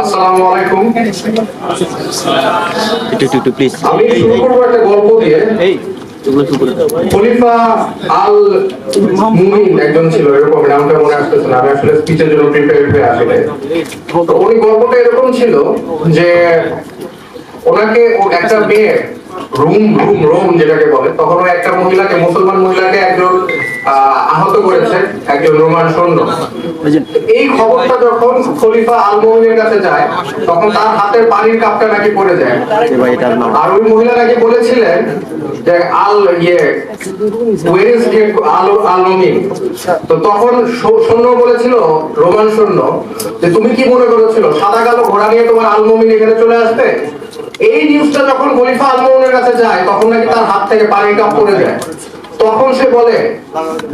আসসালামু আলাইকুম একটু একটু একটু প্লিজ আমি শুরু করব একটা গল্প দিয়ে। এই এগুলো শুরু করে। দাও খলিফা আল মুমিন একজন ছিল এরকম নামটা মনে আসতেছে না। আমি আসলে স্পিচের জন্য প্রিপেয়ার হয়ে আসলে উনি গল্পটা এরকম ছিল যে ওনাকে একটা মেয়ে রুম রুম রোম যেটাকে বলে তখন একটা মহিলাকে মুসলমান মহিলাকে একজন আহত করেছে একজন রোমান সৈন্য। এই খবরটা যখন খলিফা আল মুমিনের কাছে যায় তখন তার হাতের পানির কাপটা নাকি পড়ে যায়। আর ওই মহিলা নাকি বলেছিলেন যে আল ইয়ে আল তো তখন সৈন্য বলেছিল রোমান সৈন্য যে তুমি কি মনে করেছিল সাদা কালো ঘোড়া নিয়ে তোমার আল এখানে চলে আসবে? এই নিউজটা যখন খলিফা আল কাছে যায়, তখন নাকি তার হাত থেকে পানির কাপ পড়ে যায়। তখন সে বলে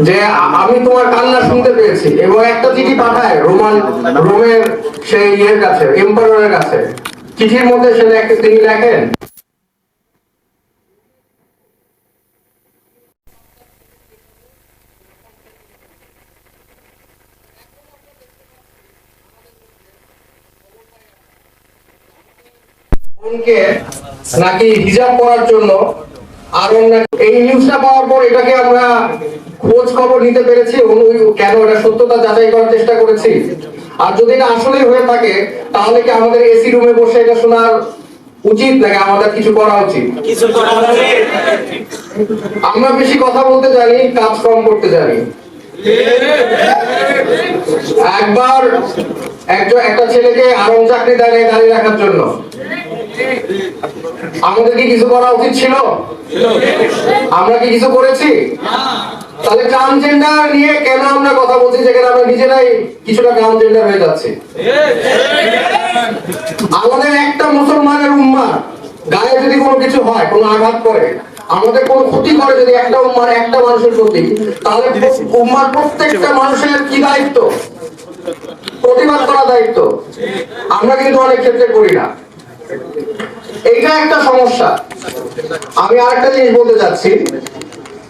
যে আমি তোমার কান্না শুনতে পেয়েছি এবং একটা চিঠি পাঠায় রোমান, রোমের সেই ইয়ের কাছে এম্পায়ারের কাছে। চিঠির মধ্যে সে তিনি লেখেন বোনকে নাকি হিজাব করার জন্য আর এই নিউজটা পাওয়ার পর এটাকে আমরা খোঁজ খবর নিতে পেরেছি কেন এটা সত্যতা যাচাই করার চেষ্টা করেছি। আর যদি এটা আসলেই হয়ে থাকে তাহলে কি আমাদের এসি রুমে বসে এটা শোনার উচিত নাকি আমাদের কিছু করা উচিত? আমরা বেশি কথা বলতে জানি কাজ কম করতে জানি। একবার একজন একটা ছেলেকে আরম চাকরি দাঁড়িয়ে দাঁড়িয়ে রাখার জন্য। আমাদের কি কিছু করা উচিত ছিল? আমরা কি কিছু করেছি? তাহলে ট্রান্সজেন্ডার নিয়ে কেন আমরা কথা বলছি যেখানে আমরা নিজেরাই কিছুটা ট্রান্সজেন্ডার হয়ে যাচ্ছে? আমাদের একটা মুসলমানের উম্মা গায়ে যদি কোনো কিছু হয়, কোনো আঘাত করে, আমাদের কোনো ক্ষতি করে যদি একটা উম্মার একটা মানুষের প্রতি, তাহলে উম্মার প্রত্যেকটা মানুষের কি দায়িত্ব? প্রতিবাদ করা দায়িত্ব। আমরা কিন্তু অনেক ক্ষেত্রে করি না। এইটা একটা সমস্যা। আমি আরেকটা জিনিস বলতে চাচ্ছি।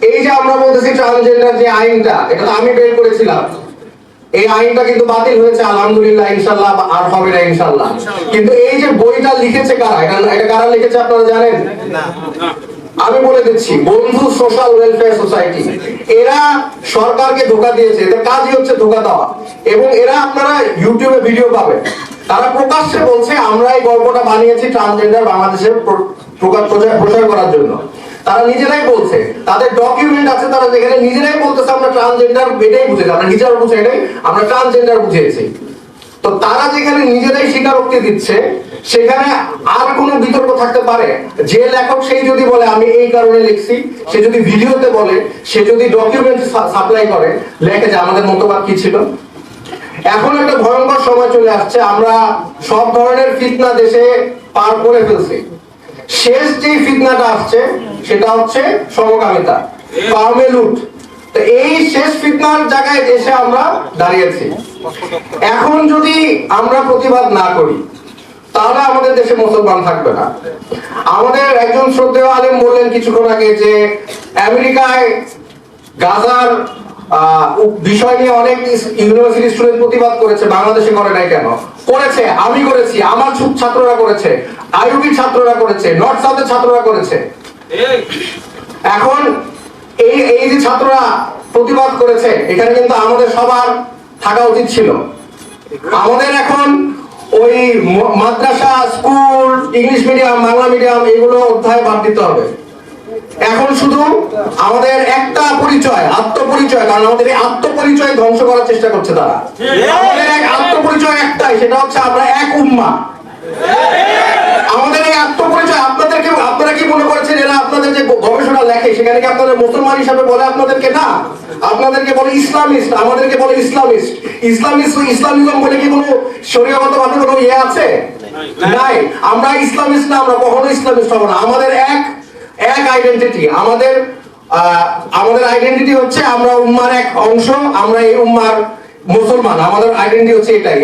এই যে আমরা বলতেছি ট্রান্সজেন্ডার যে আইনটা, এটা তো আমি বের করেছিলাম। এই আইনটা কিন্তু বাতিল হয়েছে, আলহামদুলিল্লাহ ইনশাল্লাহ আর হবে না ইনশাল্লাহ কিন্তু এই যে বইটা লিখেছে কারা? এটা এটা কারা লিখেছে আপনারা জানেন? আমি বলে দিচ্ছি, বন্ধু সোশ্যাল ওয়েলফেয়ার সোসাইটি এরা সরকারকে ধোকা দিয়েছে, এদের কাজই হচ্ছে ধোকা দেওয়া। এবং এরা আপনারা ইউটিউবে ভিডিও পাবেন। তারা প্রকাশ্যে বলছে, আমরা এই গল্পটা বানিয়েছি ট্রান্সজেন্ডার বাংলাদেশে প্রচার করার জন্য। তারা নিজেরাই বলছে, তাদের ডকুমেন্ট আছে, তারা যেখানে নিজেরাই বলতেছে, আমরা ট্রান্সজেন্ডার এটাই বুঝেছি, আমরা হিজাব বুঝে এটাই আমরা ট্রান্সজেন্ডার বুঝিয়েছি। তো তারা যেখানে নিজেরাই স্বীকারোক্তি দিচ্ছে, সেখানে আর কোনো বিতর্ক থাকতে পারে। যে লেখক সেই যদি বলে, আমি এই কারণে লিখছি সে যদি ভিডিওতে বলে, সে যদি ডকুমেন্ট সাপ্লাই করে, লেখে যে আমাদের মতবাদ কি ছিল। এখন একটা ভয়ঙ্কর সময় চলে আসছে। আমরা সব ধরনের ফিতনা দেশে পার করে ফেলছি। শেষ যে ফিতনাটা আসছে, সেটা হচ্ছে সমকামিতা কামে লুট। তো এই ফিতনার জায়গায় এসে আমরা দাঁড়িয়েছি। এখন যদি আমরা প্রতিবাদ না করি তাহলে আমাদের দেশে মুসলমান থাকবে না। আমাদের একজন শ্রদ্ধেয় আলেম বললেন কিছুক্ষণ আগে যে আমেরিকায় গাজার বিষয় নিয়ে অনেক ইউনিভার্সিটি স্টুডেন্ট প্রতিবাদ করেছে বাংলাদেশে করে নাই কেন? করেছে আমি করেছি আমার ছাত্ররা করেছে আইউবি ছাত্ররা করেছে নর্থ সাউথের ছাত্ররা করেছে। এখন এই এই যে ছাত্ররা প্রতিবাদ করেছে, এখানে কিন্তু আমাদের সবার থাকা উচিত ছিল। আমাদের এখন ওই মাদ্রাসা, school, English medium, Bangla medium, এগুলো অধ্যায় বাদ দিতে হবে। এখন শুধু আমাদের একটা পরিচয়, আত্মপরিচয়, কারণ আমাদের এই আত্মপরিচয় ধ্বংস করার চেষ্টা করছে তারা। আমাদের এক আত্মপরিচয় একটাই, সেটা হচ্ছে আমরা এক উম্মা। আমাদের এই আত্মপরিচয় আপনাদেরকে, আপনারা কি মনে করছেন এরা আপনাদের যে গবেষণা লেখে, সেখানে কি আপনাদের মুসলমান হিসাবে বলে আপনাদেরকে না? আপনাদেরকে বলে ইসলামিস্ট আমাদেরকে বলে ইসলামিস্ট। ইসলামিস্ট ইসলামিজম বলে কি কোনো শরীয়গত ভাবে কোনো ইয়ে আছে? নাই। আমরা ইসলামিস্ট না আমরা কখনো ইসলামিস্ট হব না। আমাদের এক এক আইডেন্টিটি আমাদের আহ, আমাদের আইডেন্টিটি হচ্ছে আমরা উম্মার এক অংশ আমরা এই উম্মার মুসলমান। আমাদের আইডেন্টিটি হচ্ছে এটাই।